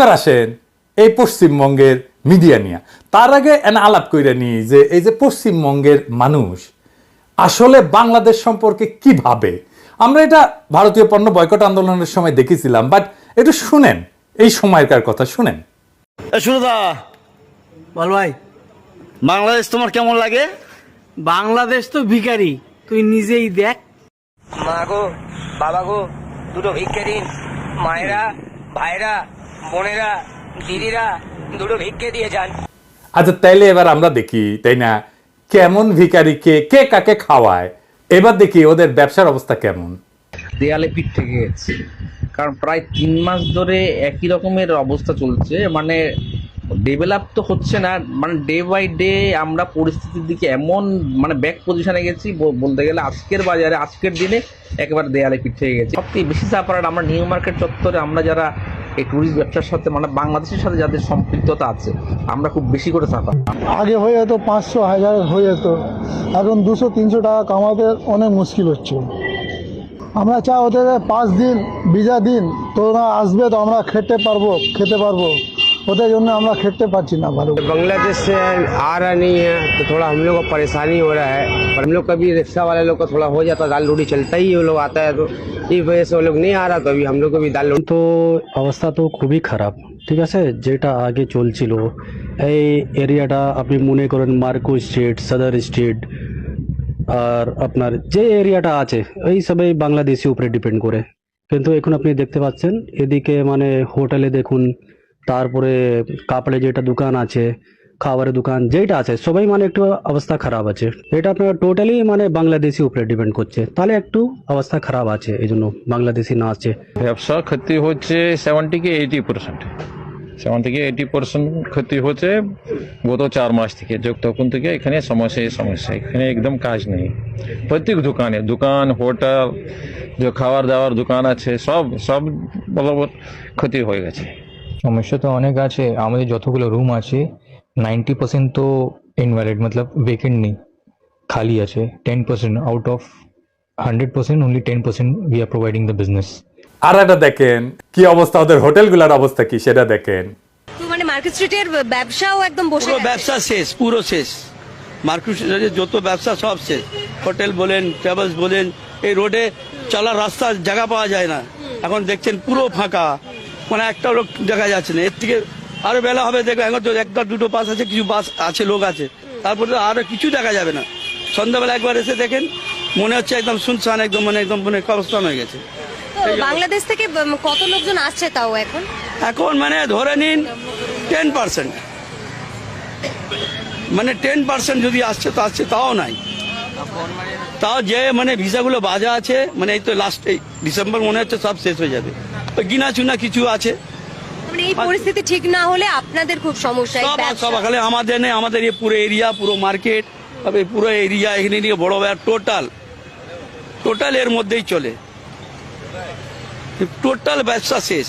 এইবার আসেন এই পশ্চিমবঙ্গের মিডিয়া নিয়ে। তার আগে এন আলাপ কইরা নিই যে এই যে পশ্চিমবঙ্গের মানুষ আসলে বাংলাদেশ সম্পর্কে কি ভাবে? আমরা এটা ভারতীয় পণ্য বয়কট আন্দোলনের সময় দেখেছিলাম বাট একটু শুনেন এই সময়কার কথা শুনেন। এ সুরদা বল ভাই। বাংলাদেশ তোমার কেমন লাগে? বাংলাদেশ তো ভিখারি তুই নিজেই দেখ। মা গো বাবা গো দুটো ভিক্ষে মায়েরা ভাইরা বোনেরা দিদিরা দুটো ভিক্ষে দিয়ে যান। আচ্ছা তাইলে এবার আমরা দেখি তাই না? কেমন ভিখারিকে কে কাকে খাওয়ায়? এবার দেখি ওদের ব্যবসার অবস্থা কেমন। দেয়ালে পিঠ থেকে গেছে। কারণ প্রায় তিন মাস ধরে একই রকমের অবস্থা চলছে। মানে ডেভেলপ তো হচ্ছে না। মানে ডে বাই ডে আমরা পরিস্থিতির দিকে এমন মানে ব্যাক পজিশনে গেছি। বলতে গেলে আজকের বাজারে আজকের দিনে একেবারে দেয়ালে পিঠ থেকে গেছে। সবথেকে বেশি সাফার আমরা নিউ মার্কেট চত্বরে আমরা যারা এই ট্যুরিস্ট ব্যবসার সাথে মানে বাংলাদেশের সাথে যাদের সম্পৃক্ততা আছে, আমরা খুব বেশি করে থাকা আগে হয়ে যেত পাঁচশো, হাজার হয়ে যেত। এখন দুশো, তিনশো টাকা কামাতে অনেক মুশকিল হচ্ছে। আমরা চাই ওদের পাঁচ দিন ভিজা দিন, তোরা আসবে তো আমরা খেতে পারব খেতে পারব। ওদের জন্য আমরা খেতে পারছি না ভালো করে। बांग्लादेश से आ रहा नहीं है तो थोड़ा हम लोग को परेशानी हो रहा है पर हम लोग कभी रिक्शा वाले लोग को थोड़ा हो जाता है दाल रोटी चलता ही वो लोग आता है तो इस वजह से वो लोग नहीं आ रहा तो अभी हम लोग को भी दाल रोटी তো অবস্থা তো খুবই খারাপ ঠিক আছে যেটা আগে চলছিল এই এরিয়াটা আপনি মনে করেন মার্কো স্ট্রিট সদর স্ট্রিট আর আপনার যে এরিয়াটা আছে এই সবাই বাংলাদেশি উপরে ডিপেন্ড করে কিন্তু এখন আপনি দেখতে পাচ্ছেন এদিকে মানে হোটেলে দেখুন তারপরে কাপড়ে যেটা দোকান আছে, খাবারের দোকান যেটা আছে, সবাই মানে একটু অবস্থা খারাপ আছে। এটা আপনার টোটালি মানে বাংলাদেশি উপরে ডিপেন্ড করছে। তাহলে একটু অবস্থা খারাপ আছে এই জন্য বাংলাদেশি না আছে। ব্যবসা ক্ষতি হচ্ছে সেভেন্টি কি এইটি পার্সেন্ট সেভেন থেকে এইটি পার্সেন্ট ক্ষতি হচ্ছে গত চার মাস থেকে তখন থেকে এখানে সমস্যা সমস্যা। এখানে একদম কাজ নেই। প্রত্যেক দোকানে, দোকান, হোটেল, যে খাবার দাবার দোকান আছে, সব সব বরাবর ক্ষতি হয়ে গেছে। সমস্যা তো অনেক আছে। আমাদের যতগুলো রুম আছে নাইনটি পার্সেন্ট তো ইনভ্যালিড মতলব ভেকেন্ট নেই খালি আছে। Ten percent out of hundred percent only ten percent we are providing the business আর একটা দেখেন কি অবস্থা ওদের হোটেলগুলোর অবস্থা কি সেটা দেখেন। মানে মার্কেট স্ট্রিটের ব্যবসাও একদম বসে পুরো ব্যবসা শেষ পুরো শেষ। মার্কেট যত ব্যবসা সব শেষ। হোটেল বলেন ট্রাভেলস বলেন এই রোডে চলার রাস্তা জায়গা পাওয়া যায় না। এখন দেখছেন পুরো ফাঁকা। মানে একটা লোক দেখা যাচ্ছে না। এর থেকে আরও বেলা হবে দেখবে এখন তো একটা দুটো বাস আছে কিছু বাস আছে লোক আছে। তারপরে আরও কিছু দেখা যাবে না। সন্ধ্যাবেলা একবার এসে দেখেন মনে হচ্ছে একদম শুনশান একদম মানে একদম মানে কবস্থান হয়ে গেছে। বাংলাদেশ থেকে কত লোকজন আসছে তাও এখন? এখন মানে ধরে নিন টেন পার্সেন্ট মানে টেন পার্সেন্ট যদি আসছে তো আসছে তাও নাই। তাও যে মানে ভিসাগুলো বাজা আছে মানে এই তো লাস্ট ডিসেম্বর মনে হচ্ছে সব শেষ হয়ে যাবে। গিনা চুনা কিছু আছে। মানে এই পরিস্থিতি ঠিক না হলে আপনাদের খুব সমস্যা সব খালি আমাদের নেই আমাদের এই পুরো এরিয়া পুরো মার্কেট তবে পুরো এরিয়া এখানে নিয়ে বড় টোটাল টোটাল এর মধ্যেই চলে। টোটাল ব্যবসা শেষ।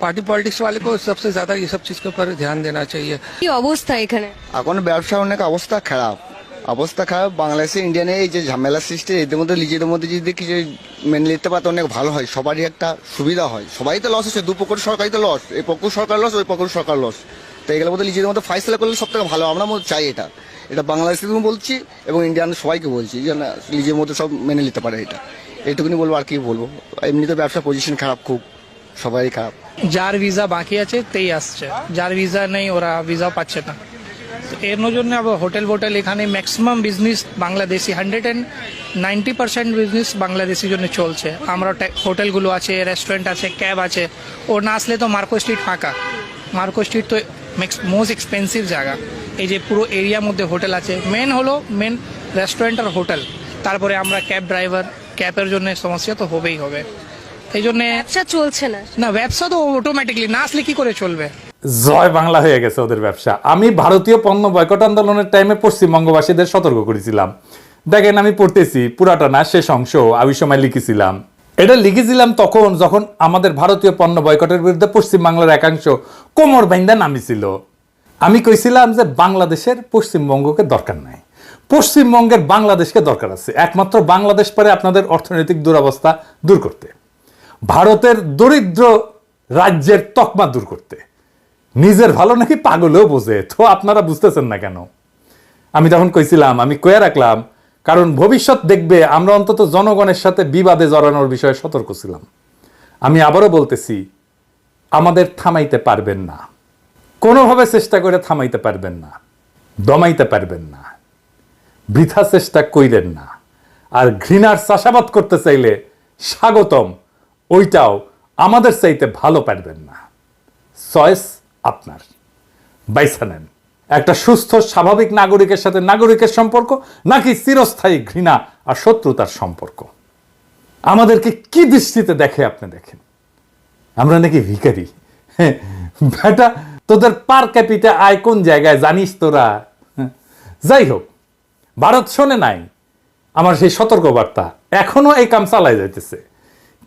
पार्टी पॉलिटिक्स वाले को सबसे ज्यादा ये सब चीज के ऊपर ध्यान देना चाहिए কি অবস্থা এখানে এখন ব্যবসা অনেক অবস্থা খারাপ অবস্থা খারাপ বাংলাদেশে ইন্ডিয়ানে এই যে ঝামেলা সৃষ্টি এদের মধ্যে নিজেদের মধ্যে যদি কিছু মেনে নিতে পারতো অনেক ভালো হয় সবারই একটা সুবিধা হয় সবাই তো লস হচ্ছে দু পক্ষ সরকারই তো লস এই পক্ষ সরকার লস ওই পক্ষ সরকার লস তো এগুলোর মধ্যে নিজেদের মধ্যে ফাইসলা করলে সব থেকে ভালো আমরা মধ্যে চাই এটা এটা বাংলাদেশে বলছি এবং ইন্ডিয়ান সবাইকে বলছি যে না নিজের মধ্যে সব মেনে নিতে পারে এটা এইটুকুনি বলবো আর কি বলবো এমনিতে ব্যবসা পজিশন খারাপ খুব সবারই খারাপ। যার ভিসা বাকি আছে, তেই আসছে। যার ভিসা নেই, ওরা ভিসা পাচ্ছে না। এর জন্য আবার হোটেল ফোটেল এখানে maximum business Bangladeshi hundred and ninety percent business বাংলাদেশির জন্য চলছে। আমরা হোটেলগুলো আছে রেস্টুরেন্ট আছে ক্যাব আছে। ও না আসলে তো মার্কো স্ট্রিট ফাঁকা। মার্কো স্ট্রিট তো মোস্ট এক্সপেন্সিভ জায়গা। এই যে পুরো এরিয়ার মধ্যে হোটেল আছে। মেন হলো মেন রেস্টুরেন্ট আর হোটেল। তারপরে আমরা ক্যাব ড্রাইভার ক্যাবের জন্য সমস্যা তো হবেই হবে। এই জন্য ব্যবসা চলছে না। না ব্যবসা তো অটোমেটিকলি না আসলে কি করে চলবে? জয় বাংলা হয়ে গেছে ওদের ব্যবসা। আমি ভারতীয় পণ্য বয়কট আন্দোলনের টাইমে পশ্চিমবঙ্গবাসীদের সতর্ক করেছিলাম। দেখেন আমি পড়তেছি পুরাটা না শেষ অংশ আমি সময় লিখেছিলাম। এটা লিখেছিলাম তখন যখন আমাদের ভারতীয় পণ্য বয়কটের বিরুদ্ধে পশ্চিমবাংলার একাংশ কোমর বাইন্দা নামিছিল। আমি কইছিলাম যে বাংলাদেশের পশ্চিমবঙ্গকে দরকার নাই। পশ্চিমবঙ্গের বাংলাদেশকে দরকার আছে। একমাত্র বাংলাদেশ পারে আপনাদের অর্থনৈতিক দুরবস্থা দূর করতে। ভারতের দরিদ্র রাজ্যের তকমা দূর করতে। নিজের ভালো নাকি পাগলেও বোঝে, তো আপনারা বুঝতেছেন না কেন? আমি তখন কইছিলাম, আমি কয়ে রাখলাম, কারণ ভবিষ্যৎ দেখবে, আমরা অন্তত জনগণের সাথে বিবাদে জড়ানোর বিষয়ে সতর্ক ছিলাম। আমি আবারও বলতেছি, আমাদের থামাইতে পারবেন না। কোনোভাবে চেষ্টা করে থামাইতে পারবেন না, দমাইতে পারবেন না, বৃথা চেষ্টা কইলেন না। আর ঘৃণার চাষাবাদ করতে চাইলে স্বাগতম। ওইটাও আমাদের চাইতে ভালো পারবেন না। চয়েস আপনার। বাইসা নেন। একটা সুস্থ স্বাভাবিক নাগরিকের সাথে নাগরিকের সম্পর্ক নাকি চিরস্থায়ী ঘৃণা আর শত্রুতার সম্পর্ক? আমাদেরকে কি দৃষ্টিতে দেখে আপনি দেখেন? আমরা নাকি ভিকারি হ্যাঁ, বেটা তোদের পার ক্যাপিটা আয় কোন জায়গায় জানিস তোরা? হ্যাঁ, যাই হোক ভারত শোনে নাই। আমার সেই সতর্কবার্তা এখনও এই কাম চালাই যাইতেছে।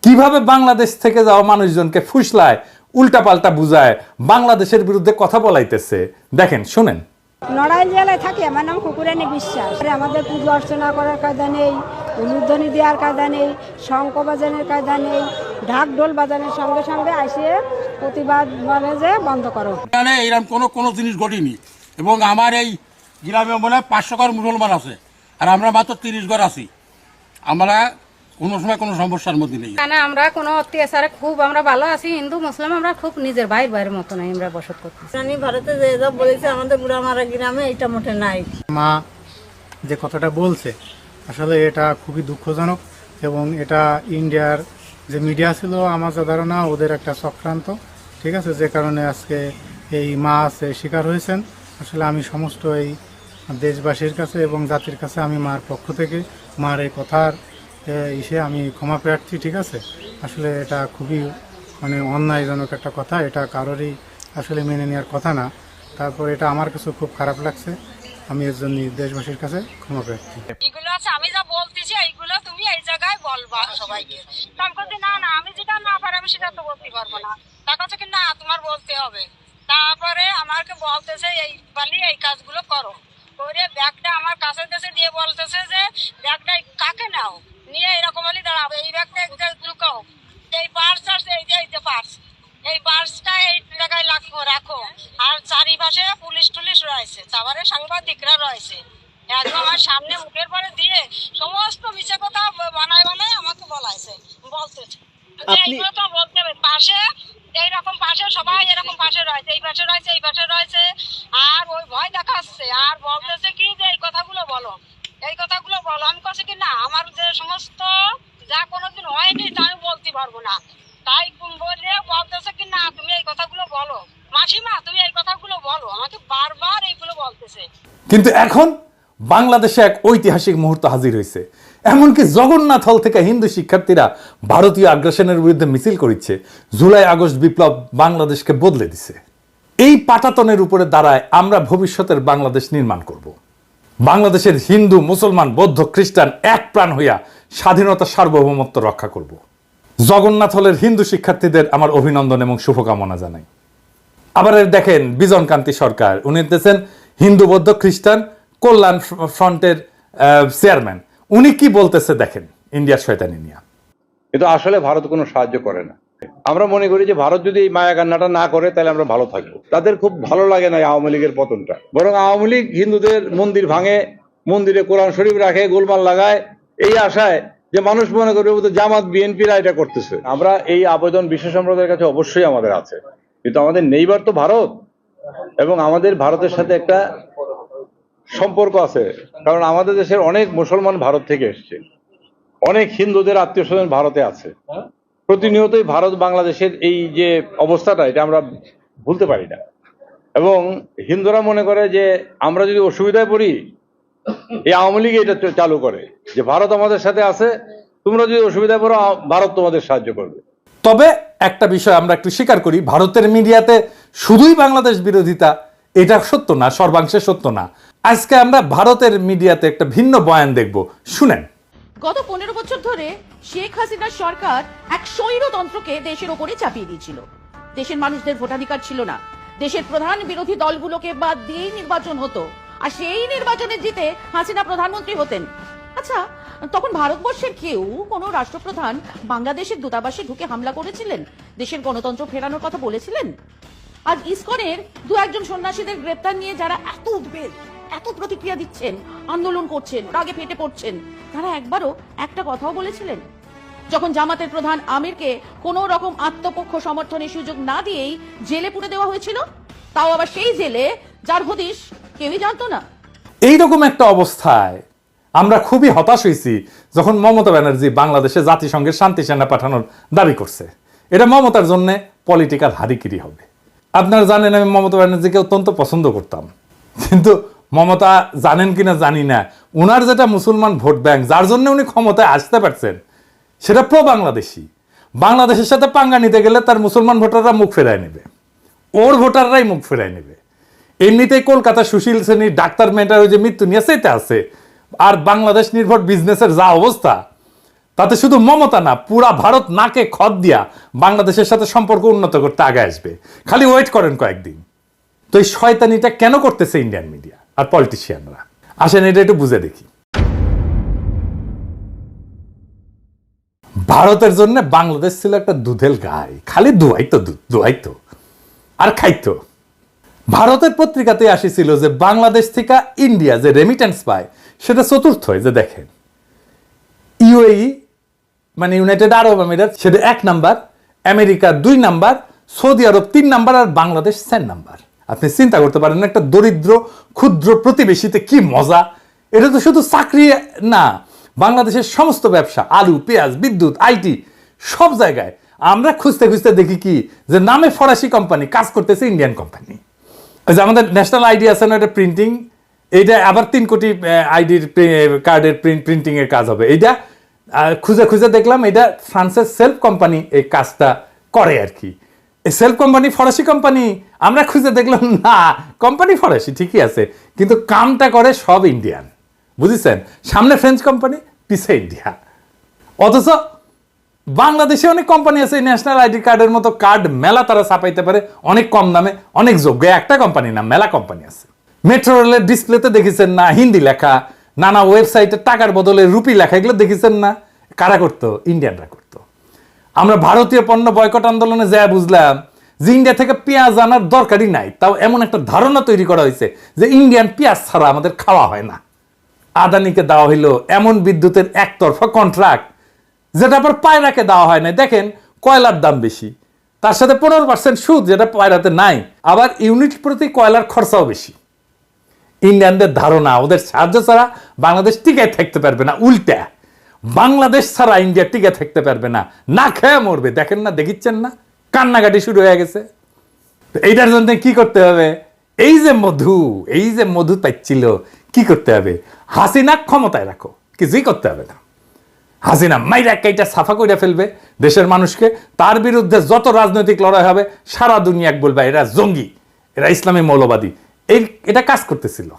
কীভাবে বাংলাদেশ থেকে যাওয়া মানুষজনকে ফুসলায় উল্টাপাল্টা বুঝায় বাংলাদেশের বিরুদ্ধে কথা বলাইতেছে? দেখেন শুনেন। নড়াইল জেলায় থাকি আমার নাম কুকুরানি বিশ্বাস। আমাদের পুজো অর্চনা করার কায়দা নেই উলুধ্বনি দেওয়ার কায়দা নেই শঙ্খ বাজানের কায়দা নেই ঢাক ঢোল বাজানোর সঙ্গে সঙ্গে আসিয়ে প্রতিবাদ বলে যে বন্ধ করো। এখানে এরকম কোনো কোনো জিনিস ঘটেনি। এবং আমার এই গ্রামে মনে হয় পাঁচশো ঘর মুসলমান আছে। আর আমরা মাত্র তিরিশ ঘর আছি। আমরা কোনো সময় কোনো সমস্যার মধ্যে নেই। এখানে আমরা কোনো অত্যাচারে খুব আমরা ভালো আছি হিন্দু মুসলিম আমরা খুব নিজের ভাই ভাইয়ের মতো নাই আমরা বসত করতেছি। ভারতে যে সব বলেছে আমাদের বুড়ামারা গ্রামে এটা মোটে নাই। মা যে কথাটা বলছে আসলে এটা খুবই দুঃখজনক এবং এটা ইন্ডিয়ার যে মিডিয়া ছিল আমার যা ধারণা ওদের একটা চক্রান্ত ঠিক আছে? যে কারণে আজকে এই মা আছে শিকার হয়েছেন। আসলে আমি সমস্ত এই দেশবাসীর কাছে এবং জাতির কাছে আমি মার পক্ষ থেকে মার এই কথার ইসে আমি ক্ষমা প্রার্থী, ঠিক আছে? আসলে এটা খুবই মানে অন্যায়জনক একটা কথা, এটা কারোরই আসলে মেনে নেওয়ার কথা না। তারপর এটা আমার কাছে খুব খারাপ লাগছে। আমি এর জন্য দেশবাসীর কাছে ক্ষমা প্রার্থী। এগুলো আছে, আমি যা বলতেছি এইগুলো তুমি এই জায়গায় সবাইকে। না না, আমি যেটা না আমি সেটা তো পারব না। কাছে কি না, তোমার বলতে হবে। তারপরে আমাকে বলতেছে, এই পালি এই কাজগুলো করো। করে ব্যাগটা আমার কাছে দেশে দিয়ে বলতেছে যে, ব্যাগটা কাকে নাও? নিয়ে এরকম হলে দাঁড়াবো এই ব্যাগটা এক জায়গায় ঢুকাও এই পার্স আছে এই যে এই যে পার্স এই পার্সটা এই জায়গায় রাখো রাখো। আর চারিপাশে পুলিশ টুলিশ রয়েছে তারপরে সাংবাদিকরা রয়েছে। একদম আমার সামনে মুখের পরে দিয়ে সমস্ত মিছে কথা বানায় বানায় আমাকে বলাইছে বলতেছে এইগুলো তো বলতে হবে। পাশে এইরকম পাশে সবাই এরকম পাশে রয়েছে এই পাশে রয়েছে এই পাশে রয়েছে। আর ওই ভয় দেখাচ্ছে আর বলতেছে কি যে এই কথাগুলো বলো। এই কথাগুলো বলো। আমি কাছে কি না আমার সমস্ত যা কোনোদিন হয়নি তা আমি বলতে পারব না। তাই বলে বলতেছে কি, না, তুমি এই কথাগুলো বলো। মাসিমা, তুমি এই কথাগুলো বলো। আমাকে বারবার এইগুলো বলতেছে। কিন্তু এখন বাংলাদেশে এক ঐতিহাসিক মুহূর্ত হাজির হয়েছে। এমনকি জগন্নাথ হল থেকে হিন্দু শিক্ষার্থীরা ভারতীয় আগ্রাসনের বিরুদ্ধে মিছিল করেছে জুলাই, আগস্ট বিপ্লব বাংলাদেশকে বদলে দিছে। এই পাটাতনের উপরে দাঁড়ায় আমরা ভবিষ্যতের বাংলাদেশ নির্মাণ করব। বাংলাদেশের হিন্দু, মুসলমান, বৌদ্ধ, খ্রিস্টান এক প্রাণ হইয়া স্বাধীনতা সার্বভৌমত্ব রক্ষা করব। জগন্নাথ হলের হিন্দু শিক্ষার্থীদের আমার অভিনন্দন এবং শুভকামনা জানাই। আবার দেখেন বিজন কান্তি সরকার। উনি হতেছেন হিন্দু, বৌদ্ধ, খ্রিস্টান কল্যাণ ফ্রন্টের চেয়ারম্যান। উনি কি বলতেছে দেখেন, ইন্ডিয়ার শয়তানি নিয়ে। এটা আসলে ভারত কোনো সাহায্য করে না। আমরা মনে করি যে ভারত যদি এই মায়া কান্নাটা না করে, তাহলে আমরা ভালো থাকব। তাদের খুব ভালো লাগে না আওয়ামী লীগের পতনটা। বরং আওয়ামী লীগ হিন্দুদের মন্দির ভাঙে, মন্দিরে কোরআন শরীফ রাখে, গোলমাল লাগায়, এই আশায় যে মানুষ মনে করবে বোধহয় জামাত, বিএনপিরা এটা করতেছে। আমরা এই আবেদন বিশ্ব সম্প্রদায়ের কাছে অবশ্যই আমাদের আছে। কিন্তু আমাদের নেইবার তো ভারত, এবং আমাদের ভারতের সাথে একটা সম্পর্ক আছে। কারণ আমাদের দেশের অনেক মুসলমান ভারত থেকে এসছে। অনেক হিন্দুদের আত্মীয় স্বজন ভারতে আছে। প্রতিনিয়তই ভারত বাংলাদেশের এই যে অবস্থাটা, এটা আমরা ভুলতে পারি না। এবং হিন্দুরা মনে করে যে আমরা যদি অসুবিধায় পড়ি, এই আওয়ামী লীগ এটা চালু করে যে ভারত আমাদের সাথে আছে, তোমরা যদি অসুবিধায় পড়ো ভারত তোমাদের সাহায্য করবে। তবে একটা বিষয় আমরা একটু স্বীকার করি, ভারতের মিডিয়াতে শুধুই বাংলাদেশ বিরোধিতা, এটা সত্য না, সর্বাংশে সত্য না। আজকে আমরা ভারতের মিডিয়াতে একটা ভিন্ন বয়ান দেখব। শুনেন। গত পনেরো বছর ধরে শেখ হাসিনার সরকার এক স্বৈরতন্ত্রকে দেশের ওপরে চাপিয়ে দিয়েছিল। দেশের মানুষদের ভোটাধিকার ছিল না। দেশের প্রধান বিরোধী দলগুলোকে বাদ দিয়েই নির্বাচন হতো। আর সেই নির্বাচনে জিতে হাসিনা প্রধানমন্ত্রী হতেন। আচ্ছা তখন ভারতবর্ষের কেউ কোনো রাষ্ট্রপ্রধান বাংলাদেশের দূতাবাসে ঢুকে হামলা করেছিলেন? দেশের গণতন্ত্র ফেরানোর কথা বলেছিলেন? আজ ইসকনের দু একজন সন্ন্যাসীদের গ্রেপ্তার নিয়ে যারা এত উদ্বেগ এত প্রতিক্রিয়া দিচ্ছেন, আন্দোলন করছেন, রাগে ফেটে পড়ছেন। তারা একবারও একটা কথাও বলেছিলেন। যখন জামাতের প্রধান আমিরকে কোনো রকম আত্মপক্ষ সমর্থনের সুযোগ না দিয়েই জেলে পুরে দেওয়া হয়েছিল, তাও আবার সেই জেলে যার হদিশ কেউই জানতো না। এইরকম একটা অবস্থায় আমরা খুবই হতাশ হয়েছি যখন মমতা ব্যানার্জি বাংলাদেশে জাতিসংঘের শান্তি সেনা পাঠানোর দাবি করছে। এটা মমতার জন্য পলিটিক্যাল হারিকিরি হবে। আপনারা জানেন আমি মমতা ব্যানার্জিকে অত্যন্ত পছন্দ করতাম। কিন্তু মমতা জানেন কিনা জানি না। উনার যেটা মুসলমান ভোট ব্যাংক, যার জন্য উনি ক্ষমতায় আসতে পারছেন, সেটা প্রো বাংলাদেশি বাংলাদেশের সাথে পাঙ্গা নিতে গেলে তার মুসলমান ভোটাররা মুখ ফেরায় নেবে। ওর ভোটাররাই মুখ ফেরায় নেবে। এমনিতেই কলকাতা সুশীল শ্রেণির ডাক্তার মেয়েটার ওই যে মৃত্যু নিয়ে সেটা আছে। আর বাংলাদেশ নির্ভর বিজনেসের যা অবস্থা, তাতে শুধু মমতা না, পুরা ভারত নাকে খদ দিয়া বাংলাদেশের সাথে সম্পর্ক উন্নত করতে আগে আসবে। খালি ওয়েট করেন কয়েকদিন। তো এই শয়তানিটা কেন করতেছে ইন্ডিয়ান মিডিয়া আর পলিটিশিয়ানরা আসেন, এটা একটু বুঝে দেখি। ভারতের জন্য বাংলাদেশ ছিল একটা দুধেল গাই। খালি দুয়াইতো দুধ আর খাইতো। ভারতের পত্রিকাতে আসিছিল যে বাংলাদেশ থেকে ইন্ডিয়া যে রেমিটেন্স পায়, সেটা চতুর্থ যে দেখেন। ইউএই মানে ইউনাইটেড আরব আমিরাত সেটা এক নাম্বার, আমেরিকা দুই নাম্বার, সৌদি আরব তিন নাম্বার, আর বাংলাদেশ চার নাম্বার। আপনি চিন্তা করতে পারেন একটা দরিদ্র, ক্ষুদ্র প্রতিবেশীতে কি মজা? এটা তো শুধু চাকরি না, বাংলাদেশের সমস্ত ব্যবসা, আলু, পেঁয়াজ, বিদ্যুৎ আইটি সব জায়গায় আমরা খুঁজতে খুঁজতে দেখি কি? যে নামে ফরাসি কোম্পানি কাজ করতেছে, ইন্ডিয়ান কোম্পানি। ওই যে আমাদের ন্যাশনাল আইডি আছে না, এটা প্রিন্টিং এইটা আবার তিন কোটি আইডির কার্ডের প্রিন্টিং এর কাজ হবে। এইটা খুঁজে খুঁজে দেখলাম এটা ফ্রান্সের সেলফ কোম্পানি এই কাজটা করে আর কি। সেলফ কোম্পানি ফরাসি কোম্পানি, আমরা খুঁজে দেখলাম, না, কোম্পানি ফরাসি, ঠিকই আছে। কিন্তু কামটা করে সব ইন্ডিয়ান, বুঝেছেন? সামনে ফ্রেঞ্চ কোম্পানি, পিছে ইন্ডিয়া। অথচ বাংলাদেশে অনেক কোম্পানি আছে, ন্যাশনাল আইডি কার্ডের মতো কার্ড মেলা তারা ছাপাইতে পারে, অনেক কম দামে, অনেক যোগ্য। একটা কোম্পানি না, মেলা কোম্পানি আছে। মেট্রো রেলের ডিসপ্লেতে দেখেছেন না, হিন্দি লেখা, নানা ওয়েবসাইটে টাকার বদলে রুপি লেখা, এগুলো দেখেছেন না? কারা করতো? ইন্ডিয়ানরা করতো। আমরা ভারতীয় পণ্য বয়কট আন্দোলনে যা বুঝলাম যে ইন্ডিয়া থেকে পেঁয়াজ আনার দরকারই নাই। তাও এমন একটা ধারণা তৈরি করা হয়েছে যে ইন্ডিয়ান পেঁয়াজ ছাড়া আমাদের খাওয়া হয় না। আদানিকে দেওয়া হইল এমন বিদ্যুতের একতরফা কন্ট্রাক্ট যেটা আবার পায়রাকে দেওয়া হয় না দেখেন, কয়লার দাম বেশি। তার সাথে পনেরো পার্সেন্ট সুদ, যেটা পায়রাতে নাই। আবার ইউনিট প্রতি কয়লার খরচাও বেশি। ইন্ডিয়ানদের ধারণা, ওদের সাহায্য ছাড়া বাংলাদেশ টিকায় থাকতে পারবে না, উল্টা। বাংলাদেশ ছাড়া ইন্ডিয়া টিকে থাকতে পারবে না। না খেয়ে মরবে। দেখেন না, দেখিচ্ছেন না? কান্নাকাটি শুরু হয়ে গেছে। এইটার জন্য কি করতে হবে? এই যে মধু, এই যে মধু পাইছিল কি করতে হবে? হাসিনা ক্ষমতায় রাখো। কিছুই করতে হবে না। হাসিনা মাইরা কাইটা সাফা করে ফেলবে দেশের মানুষকে। তার বিরুদ্ধে যত রাজনৈতিক লড়াই হবে, সারা দুনিয়াক বলবে এরা জঙ্গি, এরা ইসলামী মৌলবাদী। এই এটা কাজ করতেছিল।